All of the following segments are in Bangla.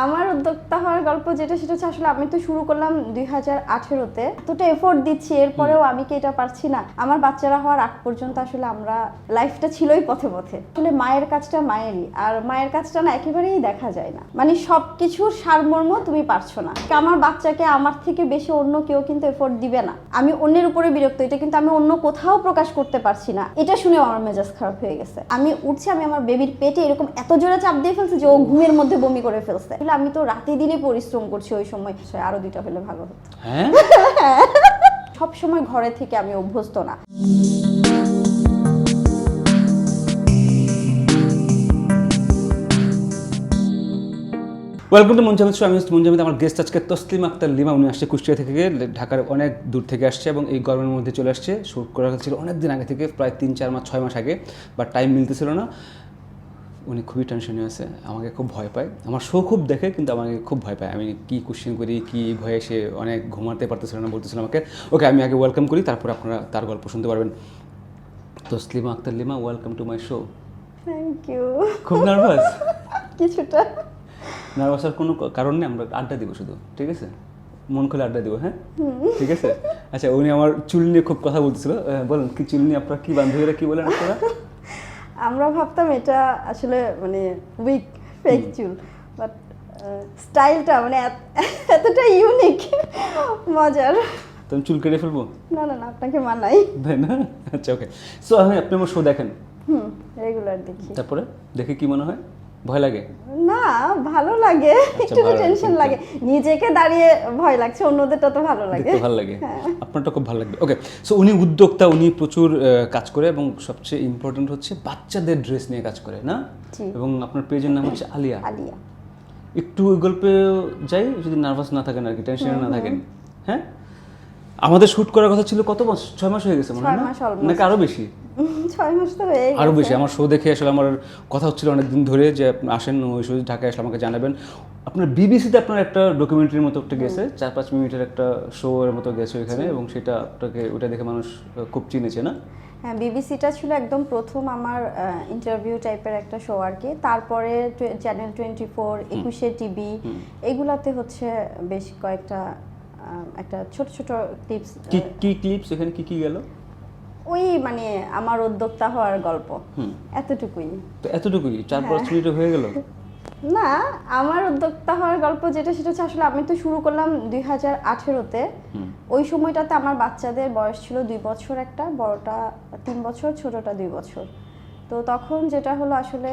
আমার উদ্যোক্তা হওয়ার গল্প যেটা সেটা হচ্ছে আসলে আমি তো শুরু করলাম দুই হাজার আঠেরোতে। এতটা এফোর্ট দিচ্ছি এরপরেও আমি কি এটা পারছি না? আমার বাচ্চারা হওয়ার আগ পর্যন্ত আসলে আমরা লাইফটা ছিলই পথে পথে। আসলে মায়ের কাজটা মায়েরই আর মায়ের কাজটা না একেবারেই দেখা যায় না। মানে সব কিছুর সারমর্ম তুমি পারছ না। আমার বাচ্চাকে আমার থেকে বেশি অন্য কেউ কিন্তু এফোর্ট দিবে না। আমি অন্যের উপরে বিরক্ত এটা কিন্তু আমি অন্য কোথাও প্রকাশ করতে পারছি না। এটা শুনে আমার মেজাজ খারাপ হয়ে গেছে। আমি উঠছি আমি আমার বেবির পেটে এরকম এত জোরে চাপ দিয়ে ফেলছে যে ও ঘুমের মধ্যে বমি করে ফেলছে। আসলে আমি তো রাতে দিনে পরিশ্রম করছি ওই সময়। আরও দুইটা হলে ভালো হতো। হ্যাঁ? সব সময় ঘরে থেকে আমি অভ্যস্ত না। ওয়েলকাম টু মঞ্জামিদ শো আমি মঞ্জামিদ আমার গেস্ট আজকে তসলিম আক্তার লিমা উনি আসছে কুষ্টিয়া থেকে ঢাকার অনেক দূর থেকে আসছে এবং এই গরমের মধ্যে চলে আসছে। শ্যুট করা ছিল অনেক দিন আগে থেকে প্রায় তিন চার মাস ছয় মাস আগে বাট টাইম মিলতেছিল না। উনি খুবই টেনশনে আছে আমাকে খুব ভয় পায়। আমার শো খুব দেখে কিন্তু আমাকে খুব ভয় পায়। আমি কি কোশ্চেন করি কি ভয়ে সে অনেক ঘুমাতে পারতেছিল না বলতেছিল আমাকে ওকে আমি আগে ওয়েলকাম করি তারপর আপনারা তার গল্প শুনতে পারবেন। Taslima Akter Lima welcome to my show thank you খুব নার্ভাস কিছুটা। নার্ভাসের কোনো কারণ নেই আমরা আড্ডা দিব শুধু ঠিক আছে? মন খুলে আড্ডা দিব হ্যাঁ? ঠিক আছে? আচ্ছা উনি আমার চুল নিয়ে খুব কথা বলতেছিল। বলেন কি চুল নিয়ে আপনারা কি বান্ধবীরা কি বলেন আপনারা? আমরা ভাবতাম এটা আসলে মানে উইক ফেক চুল বাট স্টাইলটা মানে এত- এতটা ইউনিক মজার। তুমি চুল কেটে ফেলব? না না না আপনাকে মানাই। তাই না? আচ্ছা ওকে সো আমি আপনি আমার শো দেখেন। হুম রেগুলার দেখি। তারপরে? দেখে কি মনে হয়? ভয় লাগে? না ভালো লাগে। একটু ভালো টেনশন লাগে। নিজেকে দাঁড়িয়ে ভয় লাগছে অন্যদেরটা তো ভালো লাগে। ভালো লাগে। আপনারটা খুব ভালো লাগবে। ওকে সো উনি উদ্যোক্তা উনি প্রচুর কাজ করে এবং সবচেয়ে ইম্পর্টেন্ট হচ্ছে বাচ্চাদের ড্রেস নিয়ে কাজ করে না? এবং আপনার পেজের নাম হচ্ছে আলিয়া। আলিয়া। একটু ওই গল্পে যাই যদি নার্ভাস না থাকেন আর কি টেনশনে না থাকেন। হ্যাঁ? আমাদের শুট করার কথা ছিল কত মাস? ছয় মাস হয়ে গেছে মনে হয় না। নাকি আরও বেশি? ছয় মাস তো হয়ে আরও বেশি। আমার শো দেখে আসলে আমার কথা হচ্ছিল অনেকদিন ধরে যে আসেন ওই শো ঢাকায় আসলে আমাকে জানাবেন। আপনার বিবিসিতে আপনার একটা ডকুমেন্টারির মতো একটা গেছে চার পাঁচ মিনিটের একটা শো এর মতো গেছে ওইখানে এবং সেটা আপনাকে ওটা দেখে মানুষ খুব চিনেছে না? হ্যাঁ বিবিসিটা ছিল একদম প্রথম আমার ইন্টারভিউ টাইপের একটা শো আর কি। তারপরে channel twenty four Ekushey TV এগুলাতে হচ্ছে বেশ কয়েকটা একটা ছোট ছোট টিপস কি কি ক্লিপস এখানে কি কি গেল? ওই মানে আমার উদ্যোক্তা হওয়ার গল্প। হুম। এতটুকুই। তো এতটুকুই? চার পাঁচ হ্যাঁ। মিনিটে হয়ে গেল? না আমার উদ্যোক্তা হওয়ার গল্প যেটা সেটা হচ্ছে আসলে আমি তো শুরু করলাম দুই হাজার আঠেরোতে। ওই সময়টাতে আমার বাচ্চাদের বয়স ছিল দুই বছর একটা বড়টা তিন বছর ছোটটা দুই বছর। তো তখন যেটা হলো আসলে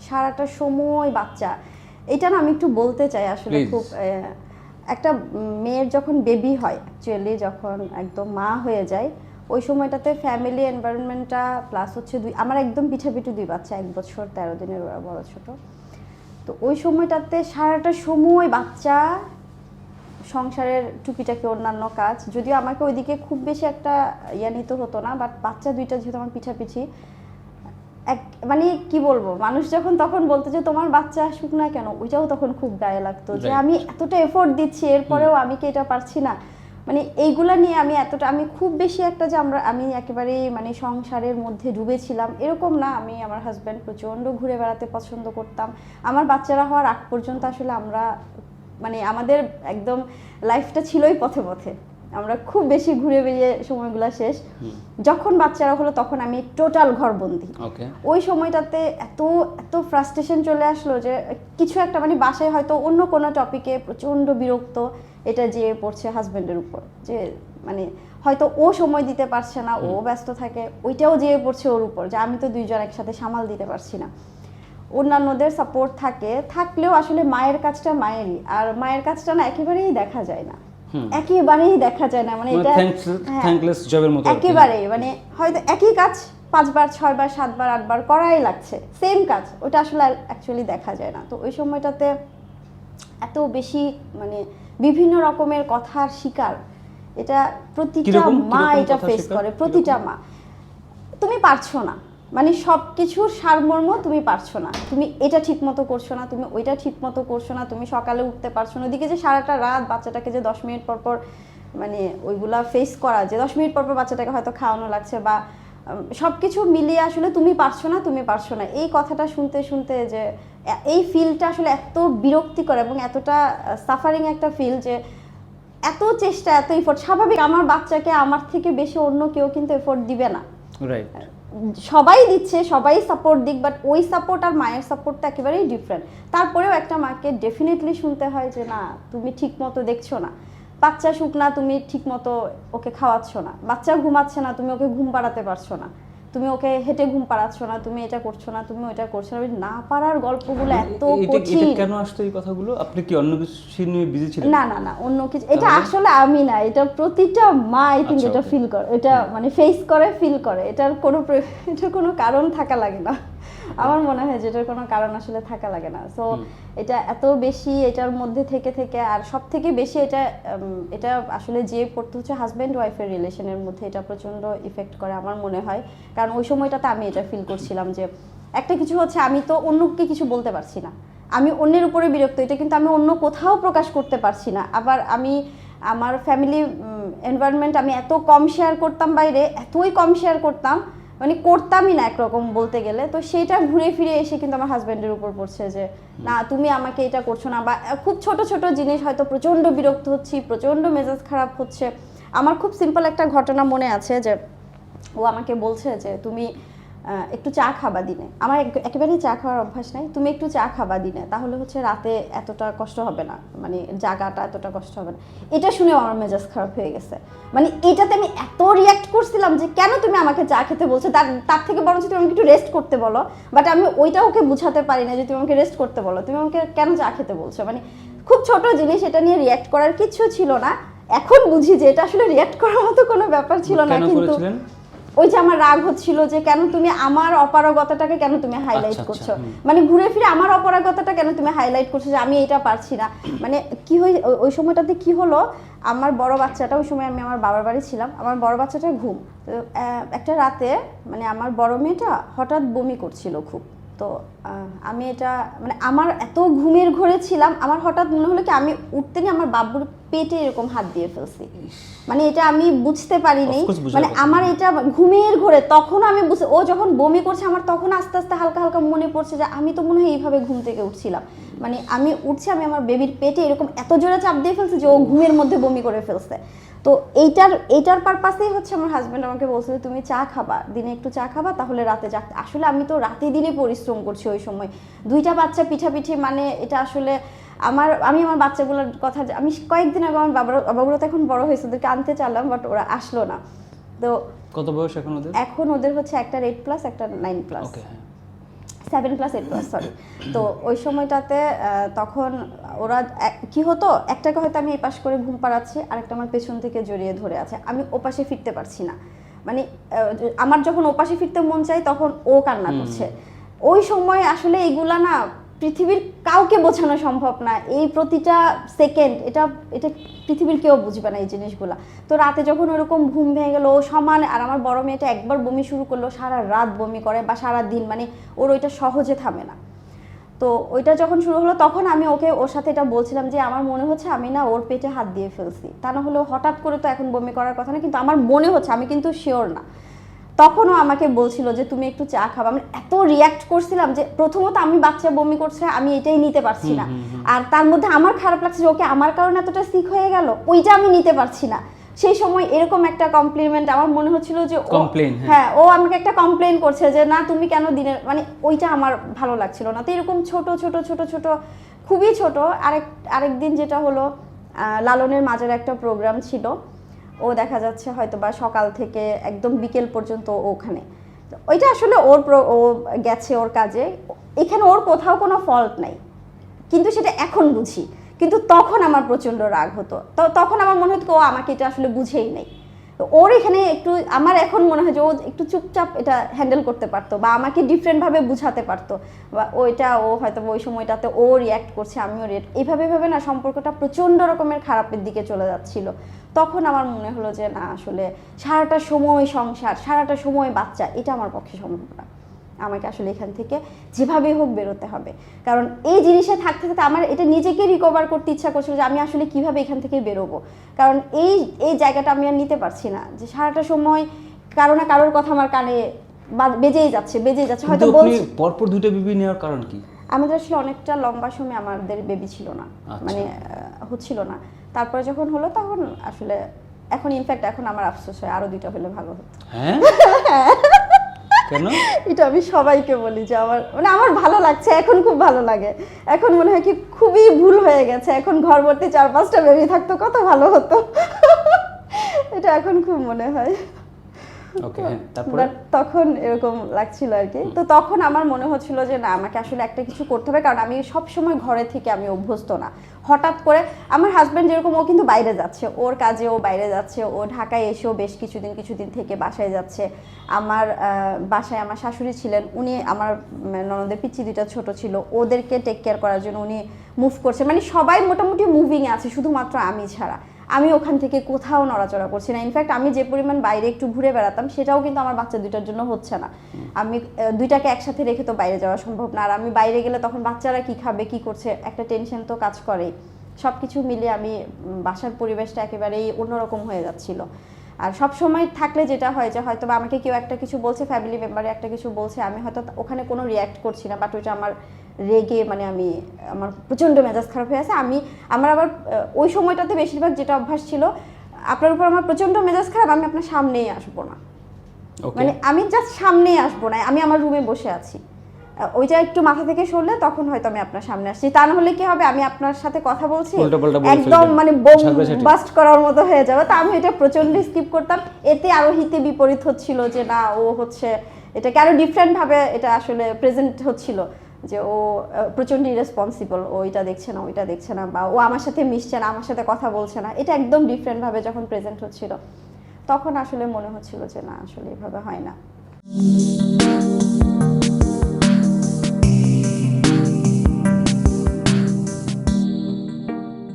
সারাটা সময় বাচ্চা। এটা না আমি একটু বলতে চাই আসলে খুব একটা মেয়ের যখন বেবি হয় অ্যাকচুয়ালি যখন একদম মা হয়ে যায়, ওই সময়টাতে ফ্যামিলি এনভায়রনমেন্টটা প্লাস হচ্ছে দুই, আমার একদম পিঠাপিঠি দুই বাচ্চা, এক বছর, তেরো দিনের ওরা বড় ছোট। তো ওই সময়টাতে সারাটা সময় বাচ্চা সংসারের টুকিটাকি অন্যান্য কাজ, যদিও আমাকে ওইদিকে খুব বেশি একটা ইয়া নিতে হতো না বাট বাচ্চা দুইটা যেহেতু আমার পিছাপিছি এক মানে কি বলব? মানুষ যখন তখন বলতো যে তোমার বাচ্চা আসুক না কেন ওইটাও তখন খুব গায়ে লাগতো যে আমি এতটা এফোর্ট দিচ্ছি এরপরেও আমি কি এটা পারছি না? মানে এইগুলা নিয়ে আমি এতটা আমি খুব বেশি একটা যে আমরা আমি একেবারেই মানে সংসারের মধ্যে ডুবেছিলাম এরকম না। আমি আমার হাজব্যান্ড প্রচণ্ড ঘুরে বেড়াতে পছন্দ করতাম। আমার বাচ্চারা হওয়ার আগ পর্যন্ত আসলে আমরা মানে আমাদের একদম লাইফটা ছিলই পথে পথে। আমরা খুব বেশি ঘুরে বেরিয়ে সময়গুলো শেষ। যখন বাচ্চারা হলো তখন আমি টোটাল ঘরবন্দি। ওই সময়টাতে এত এত ফ্রাস্ট্রেশন চলে আসলো যে কিছু একটা মানে বাসায় হয়তো অন্য কোনো টপিকে প্রচণ্ড বিরক্ত এটা যে পড়ছে হাজবেন্ডের উপর। যে মানে হয়তো ও সময় দিতে পারছে না ও ব্যস্ত থাকে ওইটাও যেয়ে পড়ছে ওর উপর যে আমি তো দুইজন একসাথে সামাল দিতে পারছি না। অন্যান্যদের সাপোর্ট থাকে থাকলেও আসলে মায়ের কাজটা মায়েরই আর মায়ের কাজটা না একেবারেই দেখা যায় না। একেবারেই দেখা যায় না মানে এটা হ্যাঁ। থ্যাঙ্কলেস জবের মতো। একেবারেই মানে হয়তো একই কাজ পাঁচবার ছয়বার সাতবার আটবার করাই লাগছে সেম কাজ ওটা আসলে অ্যাকচুয়ালি দেখা যায় না। তো ওই সময়টাতে এত বেশি মানে বিভিন্ন রকমের কথার শিকার এটা প্রতিটা মা এটা ফেস করে প্রতিটা মা। তুমি পারছ না। মানে সব কিছুর সারমর্ম তুমি পারছ না। তুমি এটা ঠিক মতো করছ না, তুমি ওইটা ঠিক মতো করছ না, তুমি সকালে উঠতে পারছ না। ওদিকে যে সারাটা রাত বাচ্চাটাকে যে দশ মিনিট পর পর মানে ওইগুলা ফেস করা, যে দশ মিনিট পর পর বাচ্চাটাকে হয়তো খাওয়ানো লাগছে বা সব কিছু মিলিয়ে আসলে তুমি পারছ না, তুমি পারছ না। এই কথাটা শুনতে শুনতে যে এই ফিলটা আসলে এত বিরক্তিকর এবং এতটা সাফারিং একটা ফিল যে, এত চেষ্টা, এত এফোর্ট স্বাভাবিক, আমার বাচ্চাকে আমার থেকে বেশি অন্য কেউ কিন্তু এফোর্ট দিবে না। রাইট সবাই দিচ্ছে, সবাই সাপোর্ট দিক বাট ওই সাপোর্ট আর মায়ের সাপোর্টটা একেবারেই ডিফারেন্ট তারপরেও একটা মাকে ডেফিনেটলি শুনতে হয় যে, না, তুমি ঠিক মতো দেখছ না। বাচ্চা শুকনা তুমি ঠিক মতো ওকে খাওয়াচ্ছ না। বাচ্চা ঘুমাচ্ছে না, তুমি ওকে ঘুম পাড়াতে পারছ না। তুমি ওকে হেঁটে ঘুম পাড়াচ্ছ না তুমি এটা করছ না তুমি ওইটা করছ না না পারার গল্পগুলো এত এটা- এটা কঠিন। কেন আসতো এই কথাগুলো? আপনি কি অন্য কিছু নিয়ে বিজি ছিলেন? না না না অন্য কিছু এটা আসলে আমি না এটা প্রতিটা মা আই থিঙ্ক এটা ফিল করে এটা মানে ফেস করে ফিল করে এটার কোনো এটা এটার কোনো কারণ থাকা লাগে না। আমার মনে হয় যেটার কোনো কারণ আসলে থাকা লাগে না। সো এটা এত বেশি এটার মধ্যে থেকে থেকে আর সব থেকে বেশি এটা এটা আসলে যে পড়তে হচ্ছে হাজব্যান্ড ওয়াইফের রিলেশনের মধ্যে এটা প্রচণ্ড ইফেক্ট করে আমার মনে হয়। কারণ ওই সময়টাতে আমি এটা ফিল করছিলাম যে একটা কিছু হচ্ছে আমি তো অন্যকে কিছু বলতে পারছি না। আমি অন্যের উপরে বিরক্ত এটা কিন্তু আমি অন্য কোথাও প্রকাশ করতে পারছি না। আবার আমি আমার ফ্যামিলি এনভায়রনমেন্ট আমি এত কম শেয়ার করতাম বাইরে এতই কম শেয়ার করতাম মানে করতামই না একরকম বলতে গেলে। তো সেটা ঘুরে ফিরে এসে কিন্তু আমার হাজব্যান্ডের উপর পড়ছে যে, না, তুমি আমাকে এটা করছ না। বা খুব ছোট ছোট জিনিস হয়তো প্রচণ্ড বিরক্ত হচ্ছি, প্রচণ্ড মেজাজ খারাপ হচ্ছে। আমার খুব সিম্পল একটা ঘটনা মনে আছে যে, ও আমাকে বলছে যে, তুমি একটু চা খাবা দিনে। আমার এক- একেবারেই চা খাওয়ার অভ্যাস নাই। তুমি একটু চা খাবা দিনে। তাহলে হচ্ছে রাতে এতটা কষ্ট হবে না। মানে জাগাটা এতটা কষ্ট হবে না। এটা শুনেও আমার মেজাজ খারাপ হয়ে গেছে। মানে এটাতে আমি এত রিয়াক্ট করছিলাম যে কেন তুমি আমাকে চা খেতে বলছো? তার তার থেকে বরঞ্চ তুমি আমাকে একটু রেস্ট করতে বলো। বাট আমি ওইটা ওকে বুঝাতে পারি না যে তুমি আমাকে রেস্ট করতে বলো। তুমি আমাকে কেন চা খেতে বলছো? মানে খুব ছোট জিনিস এটা নিয়ে রিয়াক্ট করার কিছু ছিল না। এখন বুঝি যে এটা আসলে রিয়াক্ট করার মতো কোনো ব্যাপার ছিল না কিন্তু ওই যে আমার রাগ হচ্ছিল যে কেন তুমি আমার অপারগতাটাকে কেন তুমি হাইলাইট আচ্ছা, করছ? মানে ঘুরে ফিরে আমার অপারগতাটা কেন তুমি হাইলাইট করছ যে আমি এটা পারছি না? মানে কি হই ওই- ওই সময়টাতে কি হলো? আমার বড় বাচ্চাটা ওই সময় আমি আমার বাবার বাড়ি ছিলাম আমার বড় বাচ্চাটা ঘুম। তো একটা রাতে মানে আমার বড় মেয়েটা হঠাৎ বমি করছিল খুব। তো আমি এটা মানে আমার এত ঘুমের ঘরে ছিলাম আমার হঠাৎ মনে হলো কি আমি উঠতে নিয়ে আমার বাবুর পেটে এরকম হাত দিয়ে ফেলছি। মানে এটা আমি বুঝতে পারিনি মানে আমার এটা ঘুমের ঘরে তখন আমি বুঝতে ও যখন বমি করছে আমার তখন আস্তে আস্তে হালকা হালকা মনে পড়ছে যে আমি তো মনে হয় এইভাবে ঘুম থেকে উঠছিলাম। মানে আমি উঠছি আমি আমার বেবির পেটে এরকম এত জোরে চাপ দিয়ে ফেলছি যে ও ঘুমের মধ্যে বমি করে ফেলছে। তো এইটার এইটার পারপাসেই হচ্ছে আমার হাজব্যান্ড আমাকে বলছে যে তুমি চা খাবা দিনে একটু চা খাবা তাহলে রাতে চা আসলে আমি তো রাতে দিনে পরিশ্রম করছি ওই সময়। দুইটা বাচ্চা পিঠাপিঠি মানে এটা আসলে আমার আমি আমার বাচ্চাগুলোর কথা আমি কয়েকদিন আগে আমার বাবার বাবাগুলো তো এখন বড় হয়েছে ওদেরকে আনতে চাইলাম বাট ওরা আসলো না। তো কত বয়স এখন ওদের? এখন ওদের হচ্ছে একটা এইট প্লাস একটা নাইন প্লাস ওকে হ্যাঁ। Seven class eight class sorry তো ওই সময়টাতে তখন ওরা কি হতো? একটাকে হয়তো আমি এই পাশ করে ঘুম পাড়াচ্ছি আরেকটা আমার পেছন থেকে জড়িয়ে ধরে আছে। আমি ওপাশে ফিরতে পারছি না। মানে আমার যখন ওপাশে ফিরতে মন চাই তখন ও কান্না করছে। ওই সময় আসলে এইগুলা না পৃথিবীর কাউকে বোঝানো সম্ভব না। এই প্রতিটা সেকেন্ড এটা এটা পৃথিবীর কেউ বুঝবে না এই জিনিসগুলা। তো রাতে যখন ওরকম ঘুম ভেঙে গেলো, ও সমান, আর আমার বড় মেয়েটা একবার বমি শুরু করল, সারা রাত বমি করে বা সারা দিন মানে ওর ওইটা সহজে থামে না। তো ওইটা যখন শুরু হলো, তখন আমি ওকে, ওর সাথে এটা বলছিলাম যে, আমার মনে হচ্ছে আমি না ওর পেটে হাত দিয়ে ফেলছি। তা না হলেও হঠাৎ করে তো এখন বমি করার কথা না, কিন্তু আমার মনে হচ্ছে, আমি কিন্তু শিওর না। তখনও আমাকে বলছিল যে তুমি একটু চা খাবা। আমি এত রিয়াক্ট করছিলাম যে প্রথমত আমি বাচ্চা বমি করছে আমি এটাই নিতে পারছি না। আর তার মধ্যে আমার খারাপ লাগছে ওকে আমার কারণে এতটা সিক হয়ে গেল ওইটা আমি নিতে পারছি না। সেই সময় এরকম একটা কমপ্লিমেন্ট আমার মনে হচ্ছিল যে ও- হ্যাঁ। হ্যাঁ ও আমাকে একটা কমপ্লেন করছে যে না তুমি কেন দিনের মানে ওইটা আমার ভালো লাগছিল না। তো এরকম ছোট ছোট ছোট ছোট খুবই ছোট। আরেক আরেক দিন যেটা হলো লালনের মাঝের একটা প্রোগ্রাম ছিল। ও দেখা যাচ্ছে হয়তো বা সকাল থেকে একদম বিকেল পর্যন্ত ওখানে। ওইটা আসলে ওর ও গেছে ওর কাজে। এখানে ওর কোথাও কোনো ফল্ট নাই। কিন্তু সেটা এখন বুঝি। কিন্তু তখন আমার প্রচণ্ড রাগ হতো। তখন আমার মনে হতো, ও, আমাকে এটা আসলে বুঝেই নেই। তো ওর এখানে একটু, আমার এখন মনে হয় যে ও একটু চুপচাপ এটা হ্যান্ডেল করতে পারতো বা আমাকে ডিফারেন্টভাবে বুঝাতে পারতো বা ওইটা ও হয়তো ওই সময়টাতে ও রিয়াক্ট করছে, আমিও রিয়াক্ট এইভাবে ভাবে না সম্পর্কটা প্রচণ্ড রকমের খারাপের দিকে চলে যাচ্ছিল। তখন আমার মনে হলো যে না, আসলে সারাটা সময় সংসার, সারাটা সময় বাচ্চা, এটা আমার পক্ষে সম্ভব না। আমাকে আসলে এখান থেকে যেভাবেই হোক বেরোতে হবে। কারণ এই জিনিসে থাকতে থাকতে আমার এটা নিজেকে রিকভার করতে ইচ্ছা করছিল যে আমি আসলে কীভাবে এখান থেকে বেরোবো। কারণ এই এই জায়গাটা আমি আর নিতে পারছি না। যে সারাটা সময় কারও না কারোর কথা আমার কানে বেজেই যাচ্ছে বেজেই যাচ্ছে। হয়তো বলছি পরপর দুইটা বিবি নেওয়ার কারণ কি? আমাদের আসলে অনেকটা লম্বা সময় আমাদের বেবি ছিল না। আচ্ছা। মানে হচ্ছিল না। তারপরে যখন হলো তখন আসলে এখন ইনফ্যাক্ট এখন আমার আফসোস হয় আরও দুইটা হলে ভালো হতো। হ্যাঁ। কেন? এটা আমি সবাইকে বলি যে আমার মানে আমার ভালো লাগছে এখন খুব ভালো লাগে। এখন মনে হয় কি খুবই ভুল হয়ে গেছে। এখন ঘর ভর্তি চার পাঁচটা বেবি থাকতো কত ভালো হতো। এটা এখন খুব মনে হয়। ওকে হ্যাঁ তারপরে? তখন এরকম লাগছিল আর কি। তো তখন আমার মনে হচ্ছিল যে না আমাকে আসলে একটা কিছু করতে হবে কারণ আমি সব সময় ঘরে থেকে আমি অভ্যস্ত না। হঠাৎ করে আমার হাজব্যান্ড যেরকম, ও কিন্তু বাইরে যাচ্ছে। ওর কাজে ও বাইরে যাচ্ছে, ও ঢাকায় এসেও বেশ কিছুদিন কিছুদিন থেকে বাসায় যাচ্ছে। আমার বাসায় আমার শাশুড়ি ছিলেন, উনি আমার ননদের পিচি দুইটা ছোট ছিল। ওদেরকে টেক কেয়ার করার জন্য উনি মুভ করছে। মানে সবাই মোটামুটি মুভিংয়ে আছে, শুধুমাত্র আমি ছাড়া। আমি ওখান থেকে কোথাও নড়াচড়া করছি না। ইনফ্যাক্ট আমি যে পরিমাণ বাইরে একটু ঘুরে বেড়াতাম সেটাও কিন্তু আমার বাচ্চা দুইটার জন্য হচ্ছে না। আমি দুইটাকে একসাথে রেখে তো বাইরে যাওয়া সম্ভব না। আর আমি বাইরে গেলে তখন বাচ্চারা কি খাবে কি করছে একটা টেনশন তো কাজ করেই। সব কিছু মিলে আমি বাসার পরিবেশটা একেবারেই অন্যরকম হয়ে যাচ্ছিল। আর সব সময় থাকলে যেটা হয় যে হয়তো বা আমাকে কেউ একটা কিছু বলছে ফ্যামিলি মেম্বারে একটা কিছু বলছে আমি হয়তো ওখানে কোনো রিয়াক্ট করছি না বাট ওইটা আমার রেগে মানে আমি আমার প্রচণ্ড মেজাজ খারাপ হয়ে আছে। আমি আমার আবার ওই সময়টাতে বেশিরভাগ যেটা অভ্যাস ছিল আপনার উপর আমার প্রচণ্ড মেজাজ খারাপ আমি আপনার সামনেই আসব না। মানে আমি জাস্ট সামনেই আসব না আমি আমার রুমে বসে আছি। ওইটা একটু মাথা থেকে সরলে তখন হয়তো আমি আপনার সামনে আসছি। তা না হলে কি হবে? আমি আপনার সাথে কথা বলছি একদম মানে বোম বাস্ট করার মতো হয়ে যাবে। তা আমি এটা প্রচণ্ড স্কিপ করতাম। এতে আরও হিতে বিপরীত হচ্ছিল যে না ও হচ্ছে এটাকে আরও ডিফারেন্ট ভাবে এটা আসলে প্রেজেন্ট হচ্ছিল যে ও প্রচণ্ড ইরেসপন্সিবল ও এটা দেখছে না ওইটা দেখছে না বা ও আমার সাথে মিশছে না আমার সাথে কথা বলছে না। এটা একদম ডিফারেন্ট ভাবে যখন প্রেজেন্ট হচ্ছিল তখন আসলে মনে হচ্ছিল যে না আসলে এভাবে হয় না।